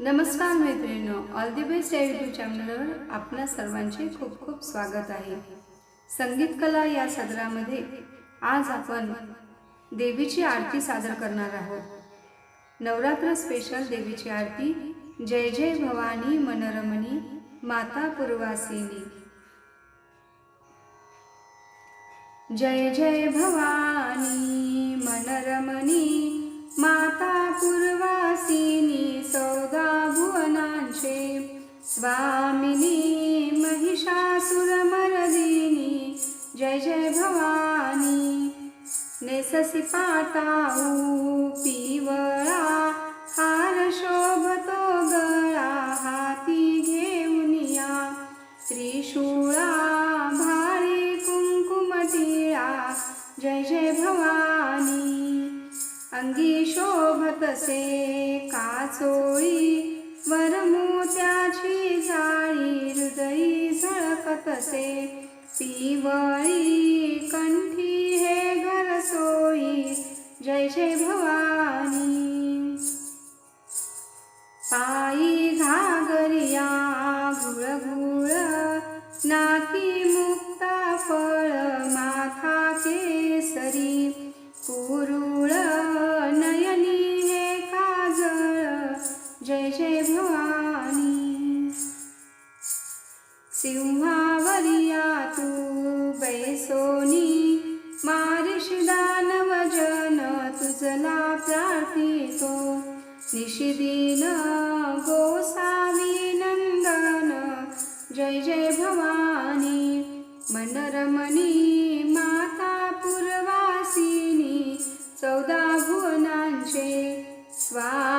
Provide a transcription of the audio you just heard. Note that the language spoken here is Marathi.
नमस्कार मैत्रिणींनो ऑल दी बेस्ट या यूट्यूब चॅनलवर आपणा सर्वांचे खूप खूप स्वागत आहे. संगीत कला या सदरामध्ये आज आपण देवीची आरती सादर करणार आहोत. नवरात्र स्पेशल देवीची आरती जय जय भवानी मनरमणी माता पूर्वासिनी. जय जय भवानी मनरमणी कामिनी महिषासुरमरदिनी जय जय भवानी। नेससि पाताऊ पिवळा हार शोभतो गळा हाती घेऊन या। त्रिशूळा भारी कुंकुमतीळा जय जय भवानी। अंगी शोभतसे काचोळी वरमोत्या असे पिवळी कंठी हे घर सोयी जय जय भवानी. पायी घागरिया गुळगुळ नाकी मुक्ता फळ माथा केसरी. कुरुळ नयनी हे काजळ. जय जय भवानी. सिंह निशिदिन गोसावी नंदन। जय जय भवानी मनरमणी माता पुरवासिनी चौदा भुवनांचे स्वा